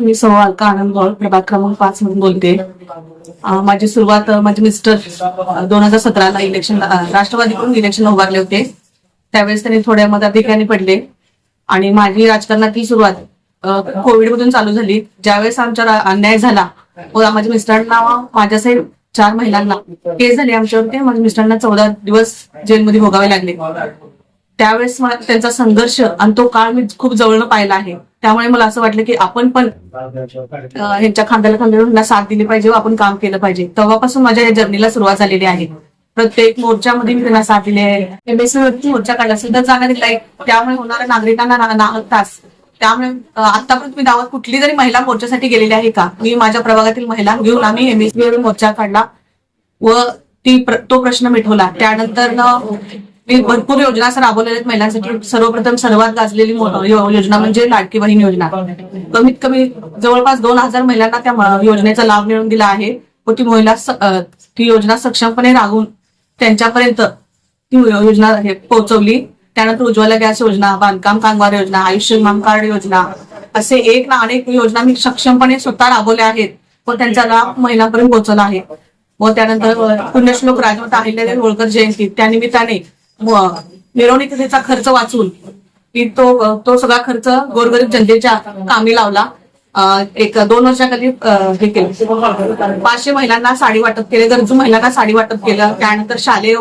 मी सौ अलका आनंद गौड प्रभाग क्रमांक पाच म्हणून बोलते. माझी सुरुवात माझे मिस्टर दोन हजार सतराला इलेक्शन राष्ट्रवादीकडून इलेक्शन उभारले होते. त्यावेळेस त्यांनी थोड्या मताधिकाने पडले. आणि माझी राजकारणातली सुरुवात कोविड मधून चालू झाली. ज्यावेळेस आमच्यावर अन्याय झाला व माझ्या मिस्टरांना माझ्यासाठी चार महिलांना केस झाली आमच्यावरती माझ्या मिस्टरांना चौदा दिवस जेलमध्ये भोगावे लागले. त्यावेळेस मला त्यांचा संघर्ष आणि तो काळ मी खूप जवळनं पाहिला आहे. त्यामुळे मला असं वाटलं की आपण पण ह्यांच्या खांद्याला खांद्याला साथ दिली पाहिजे व आपण काम केलं पाहिजे. तेव्हापासून माझ्या या जर्नीला सुरुवात झालेली आहे. प्रत्येक मोर्चामध्ये मी त्यांना साथ दिली आहे. एमएससी वरती मोर्चा काढला. सुद्धा जागा दिलाय त्यामुळे होणाऱ्या नागरिकांना नाहक त्रास त्यामुळे आतापर्यंत मी गावात कुठली तरी महिला मोर्चासाठी गेलेली आहे का? मी माझ्या प्रभागातील महिला घेऊन आम्ही एमएससी मोर्चा काढला. व ती तो प्रश्न मिटवला. त्यानंतर मी भरपूर योजना असं राबवलेल्या आहेत महिलांसाठी. सर्वप्रथम सर्वात गाजलेली योजना म्हणजे लाडकी बहीण योजना. कमीत कमी जवळपास दोन हजार महिलांना त्या योजनेचा लाभ मिळवून दिला आहे. व ती महिला ती योजना सक्षमपणे राहून त्यांच्यापर्यंत ती योजना पोहोचवली. त्यानंतर उज्ज्वला गॅस योजना बांधकाम कामगार योजना आयुष्यमान कार्ड योजना असे एक ना अनेक योजना मी सक्षमपणे स्वतः राबवल्या आहेत व त्यांचा लाभ महिलांपर्यंत पोहोचवला आहे. व त्यानंतर पुण्यश्लोक राजमाता अहिल्यादेवी होळकर जयंती. त्यानिमित्ताने मिरवणुकीचा खर्च वाचून तो तो सगळा खर्च गोरगरीब जनतेच्या कामी लावला. एक दोन वर्षाखाली हे केलं. पाचशे महिलांना साडी वाटप केले गरजू महिलांना साडी वाटप केलं त्यानंतर शालेय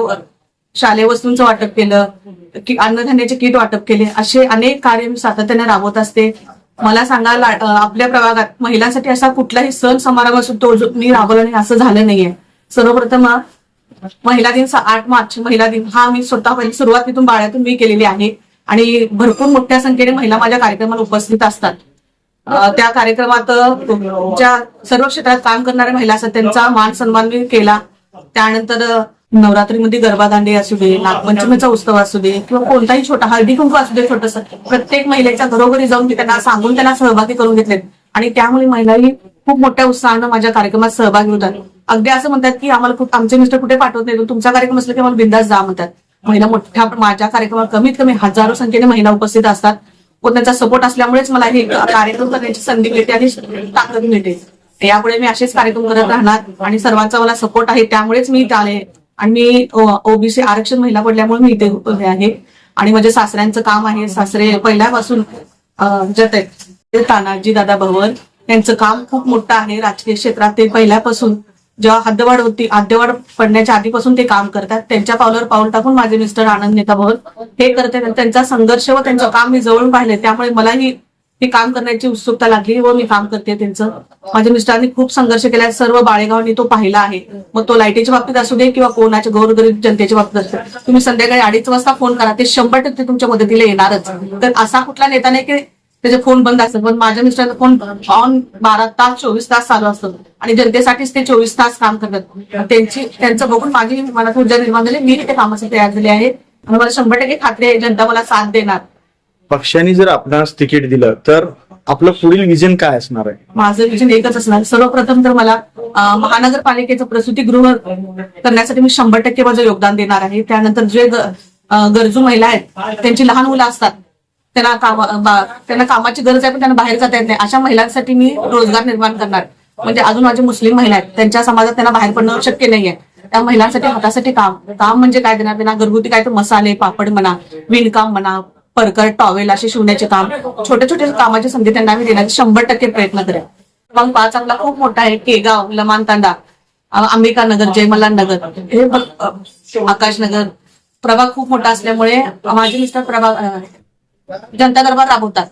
शालेय वस्तूंचं वाटप केलं की अन्नधान्याचे किट वाटप केले असे अनेक कार्य मी सातत्याने राबवत असते. मला सांगा आपल्या प्रभागात महिलांसाठी असा कुठलाही सण समारंभ असो तो मी राबवला नाही असं झालं नाहीये. सर्वप्रथम महिला दिन आठ मार्च महिला दिन. हा मी स्वतः पहिली सुरुवात तिथून बाळ्यातून मी केलेली आहे. आणि भरपूर मोठ्या संख्येने महिला माझ्या कार्यक्रमाला उपस्थित असतात. त्या कार्यक्रमात ज्या सर्व क्षेत्रात काम करणाऱ्या महिला असतात त्यांचा मान सन्मान मी केला. त्यानंतर नवरात्रीमध्ये गरबा दांडे असू दे नागपंचमीचा उत्सव असू दे किंवा कोणताही छोटा हळदी कुंकू असू दे छोटस. प्रत्येक महिलेच्या घरोघरी जाऊन मी त्यांना सांगून त्यांना सहभागी करून घेतले आणि त्यामुळे महिलाही खूप मोठ्या उत्साहानं माझ्या कार्यक्रमात सहभागी होतात. अगदी असं म्हणतात की आम्हाला खूप आमचे मिस्टर कुठे पाठवत नाही तुमचा कार्यक्रम असला की आम्हाला बिंदास जा म्हणतात. महिला मोठ्या माझ्या कार्यक्रमात कमीत कमी हजारो संख्येने महिला उपस्थित असतात. व त्यांचा सपोर्ट असल्यामुळेच मला हे कार्यक्रम करण्याची संधी मिळते आणि ताकद मिळते. यापुढे मी असेच कार्यक्रम करत राहणार आणि सर्वांचा मला सपोर्ट आहे. त्यामुळेच मी इथे आले. आणि मी ओबीसी आरक्षण महिला पडल्यामुळे मी इथे उभे आहे. आणि माझ्या सासऱ्यांचं काम आहे. सासरे पहिल्यापासून जत आहेत ते तानाजी दादा भवर यांचं काम खूप मोठं आहे. राजकीय क्षेत्रात ते पहिल्यापासून जेव्हा हद्दवाढ होती हद्दवाढ पडण्याच्या आधीपासून ते काम करतात त्यांच्या पावलावर पाऊल टाकून माझे मिस्टर आनंद नेता भवन हे करते त्यांचा संघर्ष व त्यांचं काम मी जवळून पाहिले त्यामुळे मलाही हे काम करण्याची उत्सुकता लागली व मी काम करते त्यांचं. माझ्या मिस्टरांनी खूप संघर्ष केला सर्व बाळेगावांनी तो पाहिला आहे. मग तो लाईटीच्या बाबतीत असू दे किंवा कोणाच्या गोरगरीब जनतेच्या बाबतीत असू तुम्ही संध्याकाळी अडीच वाजता फोन करा. ते शंभर टक्के तुमच्या मदतीला येणारच. तर असा कुठला नेता नाही की त्याचे फोन बंद असतात. पण माझ्या मिस्टरांचा फोन ऑन बारा तास चोवीस तास चालू असतो. आणि जनतेसाठीच ते चोवीस तास काम करतात. त्यांची त्यांचं बघून माझी मनात ऊर्जा निर्माण झाली. मी त्या कामासाठी तयार झाले आहे. आणि मला शंभर टक्के खात्री आहे जनता मला साथ देणार. पक्षाने जर आपणास तिकीट दिलं तर आपलं पुढील विजन काय असणार आहे? माझं विजन एकच असणार. सर्वप्रथम तर मला महानगरपालिकेचं प्रसूतीगृह करण्यासाठी मी शंभर टक्के माझं योगदान देणार आहे. त्यानंतर जे गरजू महिला आहेत त्यांची लहान मुलं असतात. त्यांना काम त्यांना कामाची गरज आहे पण त्यांना बाहेर जाता येत नाही. अशा महिलांसाठी मी रोजगार निर्माण करणार. म्हणजे अजून माझे मुस्लिम महिला आहेत. त्यांच्या समाजात त्यांना बाहेर पडणं शक्य नाहीये. त्या महिलांसाठी हातासाठी काम. काम म्हणजे काय? देणार त्यांना घरगुती काय तर मसाले पापड म्हणा विणकाम म्हणा परकर टॉवेल असे शिवण्याचे काम. छोटे छोटे कामाची संधी त्यांना मी देण्याचे शंभर टक्के प्रयत्न करेल मग पाच आपला खूप मोठा आहे. केगाव लमान तांडा अंबिका नगर जयमलान नगर. हे आकाश नगर. आकाशनगर प्रभाग खूप मोठा असल्यामुळे माझे मिस्टर प्रभाग जनता दरबार राबवतात.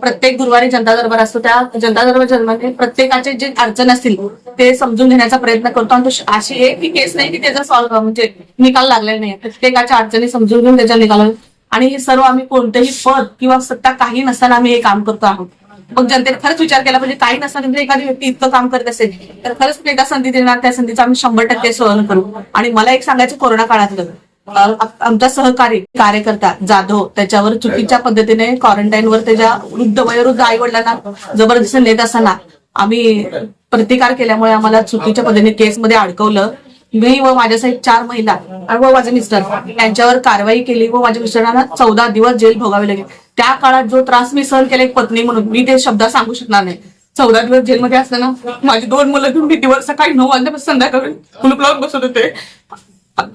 प्रत्येक गुरुवारी जनता दरबार असतो. त्या जनता दरबार जन्माने प्रत्येकाचे जे अडचण असतील ते समजून घेण्याचा प्रयत्न करतो. आणि तो अशी एक केस नाही की त्याचा सॉल्व्ह म्हणजे निकाल लागलेला नाही. प्रत्येकाच्या अडचणी समजून घेऊन त्याच्या निकाल आणि हे सर्व आम्ही कोणतंही पद किंवा सत्ता काही नसताना आम्ही हे काम करतो आहोत. मग जनतेने खरंच विचार केला पाहिजे काही नसताना म्हणजे एखादी व्यक्ती इतकं काम करत असेल तर खरंच एकदा संधी देणार त्या संधीचा आम्ही शंभर टक्के सहन करू. आणि मला एक सांगायचं कोरोना काळातलं. अं, आप- आमचा सहकारी कार्यकर्ता जाधव त्याच्यावर चुकीच्या पद्धतीने क्वारंटाईनवर त्याच्या वृद्ध वयोवृद्ध आई वडिलांना जबरदस्ती नेत असताना आम्ही प्रतिकार केल्यामुळे आम्हाला चुकीच्या पद्धतीने केसमध्ये अडकवलं. मी व माझ्यासहित चार महिला आणि व माझे मिस्टर यांच्यावर कारवाई केली व माझ्या मिस्टरांना चौदा दिवस जेल भोगावे लागले. त्या काळात जो त्रास मी सहन केला एक पत्नी म्हणून मी ते शब्द सांगू शकणार नाही. चौदा दिवस जेलमध्ये असताना माझी दोन मुलं घेऊन भीतीवर सकाळी नऊ वाजल्यापासून संध्याकाळी कुलूप लावून बसत होते.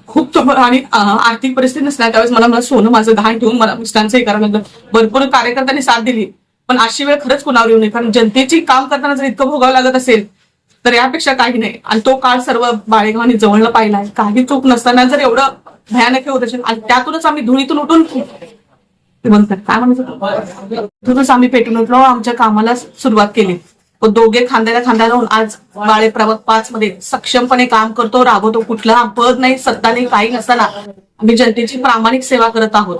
खूप तो- आणि आर्थिक परिस्थिती नसल्या त्यावेळेस मला मला सोनं माझं घाण ठेवून मला मिस्टरांचं हे करावं लागलं. भरपूर कार्यकर्त्यांनी साथ दिली. पण अशी वेळ खरंच कुणावर येऊ नये. कारण जनतेची काम करताना जर इतकं भोगावं लागत असेल तर यापेक्षा काही नाही. आणि तो काळ सर्व बाळेगावांनी पाहिला पाहिलाय. काही चूक नसताना जर एवढं भयानक होत असेल आणि त्यातूनच आम्ही धुळीतून उठून ते म्हणतात काय म्हणायचं? तिथूनच आम्ही पेटून उठलो आमच्या कामाला सुरुवात केली. व दोघे खांद्याला खांदा लावून आज बाळे प्रभाग पाच मध्ये सक्षमपणे काम करतो राबवतो. कुठला पद नाही सत्ता नाही काही नसताना आम्ही जनतेची प्रामाणिक सेवा करत आहोत.